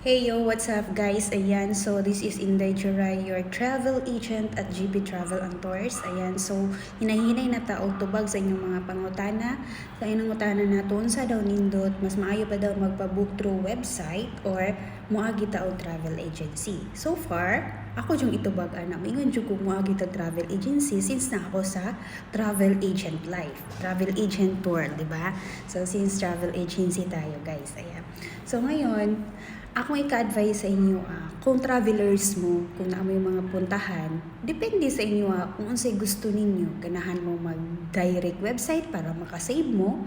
Hey yo, what's up guys? Ayan, so this is Inday Juray, your travel agent at GB Travel and Tours. Ayan, so hinahinay na taog tubag sa inyong mga pangutana. Sa inyong utana naton sa daw nindot, mas maayo pa daw magpa-book through website or muagi taog travel agency. So far, ako yung itubag ana, mingon jud ko muagi ta travel agency since na ako sa travel agent life, travel agent tour, di ba? So since travel agency tayo guys, ayan. So ngayon, ako ika-advise sa inyo ah, kung travelers mo, kung mo yung mga puntahan, depende sa inyo ah, kung unsay gusto ninyo. Ganahan mo mag-direct website para makasave mo.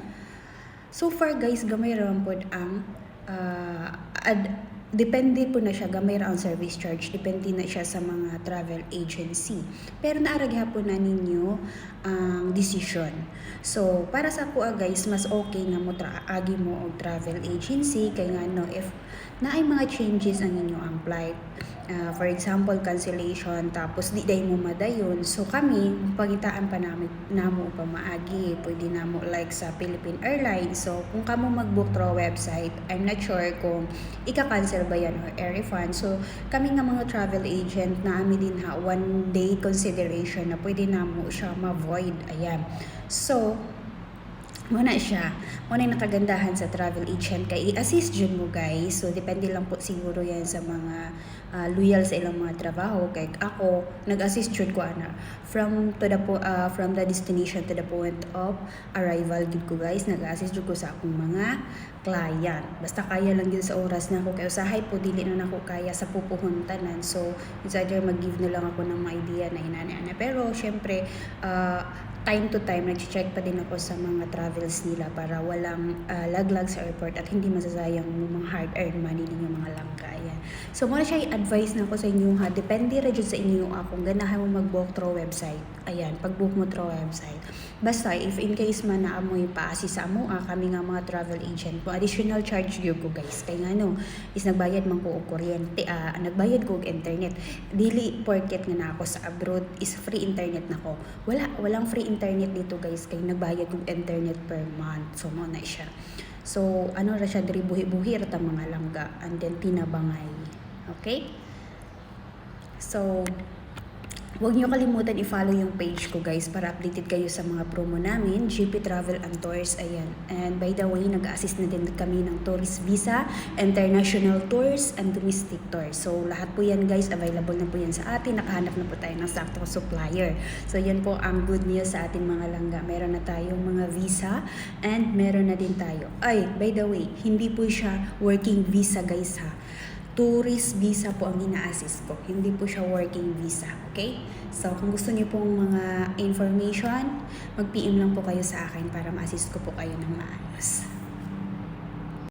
So far guys, gamay raman pod ang ah, ad, depende po na siya, gamay ra ang service charge. Depende na siya sa mga travel agency. Pero naarag hapon na ninyo ang decision. So, para sa ah, guys, mas okay nga mo tra agi mo og travel agency kay nga no if na ay mga changes ang inyo ang flight. Ah, for example, cancellation tapos di day mo madayon. So kami, pagitaan pa namin namo pa maagi. Pwede namo like sa Philippine Airlines. So kung kamo mag-book through website, I'm not sure kung ika-cancel ba yan or air refund. So kami nga mga travel agent na amin din ha one day consideration na pwede namo siya ma-void. Ayan. So, Muna siya. Muna yung nakagandahan sa travel agent kay i-assist dyan mo guys. So, depende lang po siguro yan sa mga ah, loyal sa ilang mga trabaho. Kay ako, nag-assist dyan ko ana. From, to the, po, ah, from the destination to the point of arrival gid ko guys. Nag-assist dyan ko sa akong mga client. Basta kaya lang yun sa oras na ako. Kaya usahay po, dili na ako kaya sa pupuhuntanan. So, it's either mag-give na lang ako ng mga idea na inana-ana. Pero, syempre, ah, time to time, nag-check pa din ako sa mga travels nila para walang ah, laglag sa airport at hindi masasayang mga hard-earned money ninyo mga langka. So, muna siya i-advise na ako sa inyo ha. Depende dyan sa inyo kung ganahan mo mag-book through website. Ayan, pag-book mo through website. Basta, if in case man na amoy paasi sa amo, ah, kami nga mga travel agent po, additional charge yun ko guys. Kaya nga no, is nagbayad man ko og kuryente, ah, nagbayad ko og internet. Dili porket nga na ako sa abroad is free internet na ko. Wala, walang free internet dito guys kay nagbayad kong internet per month. So mo na siya. So ano ra siya diri buhi-buhi ra ta mga langga and then tinabangay. Okay? So Huwag niyo kalimutan i-follow yung page ko guys para updated kayo sa mga promo namin, GP Travel and Tours, ayan. And by the way, nag-assist na din kami ng tourist visa, international tours, and domestic tours. So lahat po yan guys, available na po yan sa atin. Nakahanap na po tayo ng saktong supplier. So yan po ang good news sa ating mga langga. Meron na tayong mga visa and meron na din tayo. Ay, by the way, hindi po siya working visa guys ha tourist visa po ang ina-assist ko. Hindi po siya working visa. Okay? So, kung gusto niyo pong mga information, mag-PM lang po kayo sa akin para ma-assist ko po kayo ng maayos.